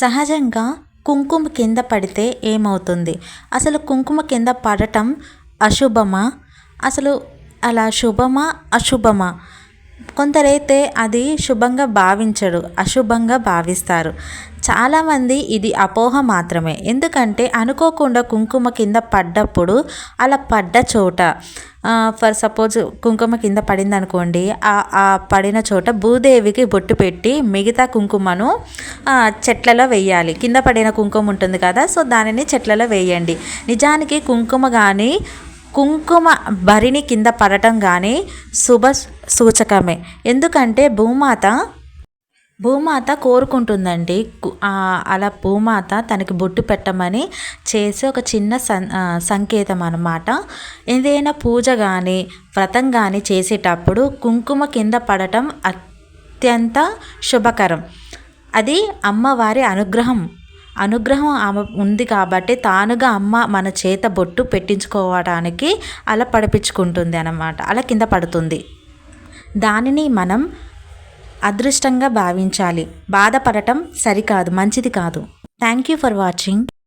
సహజంగా కుంకుమ కింద పడితే ఏమవుతుంది? అసలు కుంకుమ కింద పడటం అశుభమా? అసలు అలా శుభమా? అశుభమా? కొందరైతే అది శుభంగా భావించడు అశుభంగా భావిస్తారు. చాలామంది ఇది అపోహ మాత్రమే. ఎందుకంటే అనుకోకుండా కుంకుమ కింద పడ్డప్పుడు అలా పడ్డ చోట ఫర్ సపోజ్ కుంకుమ కింద పడింది అనుకోండి ఆ పడిన చోట భూదేవికి బొట్టు పెట్టి మిగతా కుంకుమను చెట్లలో వేయాలి. కింద పడిన కుంకుమ ఉంటుంది కదా సో దానిని చెట్లలో వేయండి. నిజానికి కుంకుమ కానీ కుంకుమ భరిణి కింద పడటం కానీ శుభ సూచకమే. ఎందుకంటే భూమాత భూమాత కోరుకుంటుందండి. అలా భూమాత తనకి బొట్టు పెట్టమని చేసే ఒక చిన్న సం సంకేతం అన్నమాట. ఏదైనా పూజ కానీ వ్రతం కానీ చేసేటప్పుడు కుంకుమ కింద పడటం అత్యంత శుభకరం. అది అమ్మవారి అనుగ్రహం. అనుగ్రహం ఆమె ఉంది కాబట్టి తానుగా అమ్మ మన చేత బొట్టు పెట్టించుకోవడానికి అలా పడిపించుకుంటుంది అన్నమాట. అలా కింద పడుతుంది. దానిని మనం అదృష్టంగా భావించాలి. బాధపడటం సరికాదు మంచిది కాదు. Thank you for watching